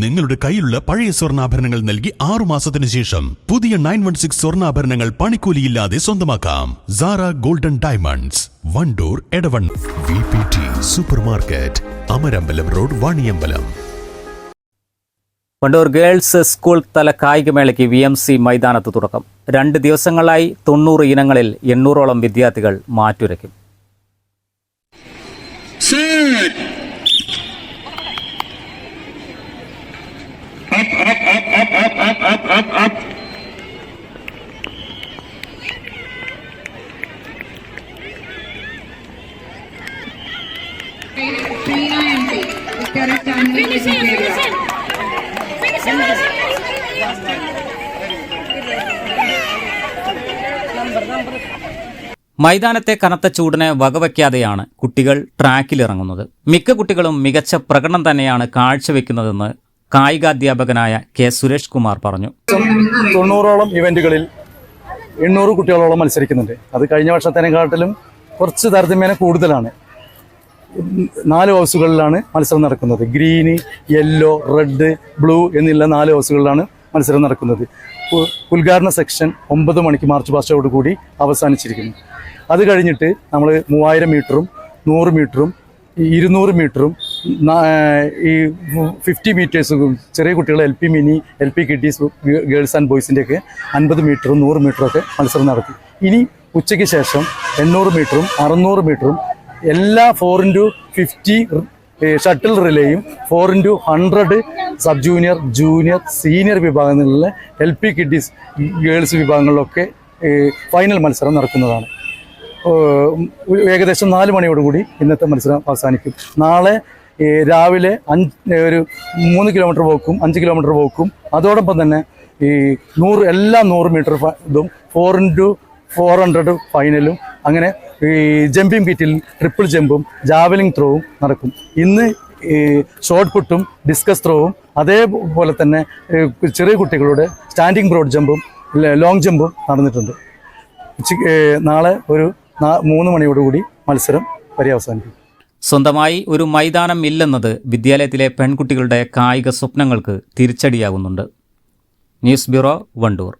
നിങ്ങളുടെ കയ്യിലുള്ള പഴയ സ്വർണാഭരണങ്ങൾ നൽകി ആറു മാസത്തിന് ശേഷം പുതിയ നയൻ വൺ സിക്സ് സ്വർണാഭരണങ്ങൾ പണിക്കൂലിയില്ലാതെ സ്വന്തമാക്കാം. Sara golden diamonds Wandoor Edavanna V P T super market Amarambalam road Vaniyambalam Wandoor girls school തല കായികമേളയ്ക്ക് വി എം സി മൈതാനത്ത് തുടക്കം. രണ്ട് ദിവസങ്ങളായി തൊണ്ണൂറ് ഇനങ്ങളിൽ എണ്ണൂറോളം വിദ്യാർത്ഥികൾ മാറ്റുരയ്ക്കും. Up, up, up, up, up, up, up, up, up. മൈതാനത്തെ കനത്ത ചൂടിനെ വകവയ്ക്കാതെയാണ് കുട്ടികൾ ട്രാക്കിലിറങ്ങുന്നത് മിക്ക കുട്ടികളും മികച്ച പ്രകടനം തന്നെയാണ് കാഴ്ചവെക്കുന്നതെന്ന് കായികാധ്യാപകനായ കെ സുരേഷ് കുമാർ പറഞ്ഞു. തൊണ്ണൂറോളം ഇവന്റുകളിൽ എണ്ണൂറ് കുട്ടികളോളം മത്സരിക്കുന്നുണ്ട്. അത് കഴിഞ്ഞ വർഷത്തേനെക്കാട്ടിലും കുറച്ച് താരതമ്യേന കൂടുതലാണ്. നാല് ഹൗസുകളിലാണ് മത്സരം നടക്കുന്നത്. ഗ്രീന് യെല്ലോ റെഡ് ബ്ലൂ എന്നുള്ള നാല് ഹൗസുകളിലാണ് മത്സരം നടക്കുന്നത്. ഉദ്ഘാടന സെക്ഷൻ ഒമ്പത് മണിക്ക് മാർച്ച് പാസ്റ്റോട് കൂടി അവസാനിച്ചിരിക്കുന്നു. അത് കഴിഞ്ഞിട്ട് നമ്മൾ മൂവായിരം മീറ്ററും നൂറ് മീറ്ററും ഇരുന്നൂറ് മീറ്ററും ഈ ഫിഫ്റ്റി മീറ്റേഴ്സും ചെറിയ കുട്ടികൾ L P mini L P kiddies girls and ബോയ്സിന്റെയൊക്കെ അൻപത് മീറ്ററും നൂറ് മീറ്ററും ഒക്കെ മത്സരം നടത്തി. ഇനി ഉച്ചയ്ക്ക് ശേഷം എണ്ണൂറ് മീറ്ററും അറുന്നൂറ് മീറ്ററും എല്ലാ four into fifty shuttle റിലേയും four into hundred sub junior junior senior വിഭാഗങ്ങളിലെ എൽ പി കിഡീസ് ഗേൾസ് വിഭാഗങ്ങളിലൊക്കെ ഫൈനൽ മത്സരം നടക്കുന്നതാണ്. ഏകദേശം നാല് മണിയോടുകൂടി ഇന്നത്തെ മത്സരം അവസാനിക്കും. നാളെ രാവിലെ അഞ്ച് ഒരു മൂന്ന് കിലോമീറ്റർ പോക്കും അഞ്ച് കിലോമീറ്റർ പോക്കും. അതോടൊപ്പം തന്നെ ഈ നൂറ് എല്ലാ നൂറ് മീറ്റർ ഇതും ഫോർ ഇന്റു ഫോർ ഹൺഡ്രഡ് ഫൈനലും അങ്ങനെ ഈ ജമ്പിങ് കിറ്റിൽ ട്രിപ്പിൾ ജമ്പും ജാവലിംഗ് ത്രോവും നടക്കും. ഇന്ന് ഈ ഷോർട്ട് പുട്ടും ഡിസ്കസ് ത്രോവും അതേപോലെ തന്നെ ചെറിയ കുട്ടികളുടെ സ്റ്റാൻഡിങ് ബ്രോഡ് ജമ്പും ലോങ് ജമ്പും നടന്നിട്ടുണ്ട്. നാളെ ഒരു മൂന്ന് മണിയോടുകൂടി മത്സരം പര്യവസാനിക്കും. സ്വന്തമായി ഒരു മൈതാനം ഇല്ലെന്നത് വിദ്യാലയത്തിലെ പെൺകുട്ടികളുടെ കായിക സ്വപ്നങ്ങൾക്ക് തിരിച്ചടിയാകുന്നുണ്ട്. News bureau Wandoor.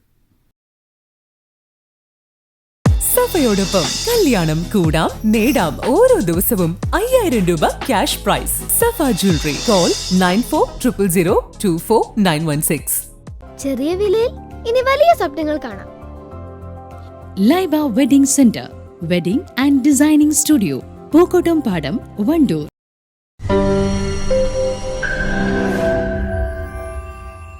സഫയോടൊപ്പം കല്യാണം കൂടാം നേടാം ഓരോ ദിവസവും അയ്യായിരം രൂപ cash prize. Safa jewellery call nine four triple zero two four nine one six. ചെറിയ വിലയിൽ ഇനി വലിയ സ്വപ്നങ്ങൾ കാണാം. Laiba wedding centre wedding and designing studio. Pookkottumpadam Wandoor.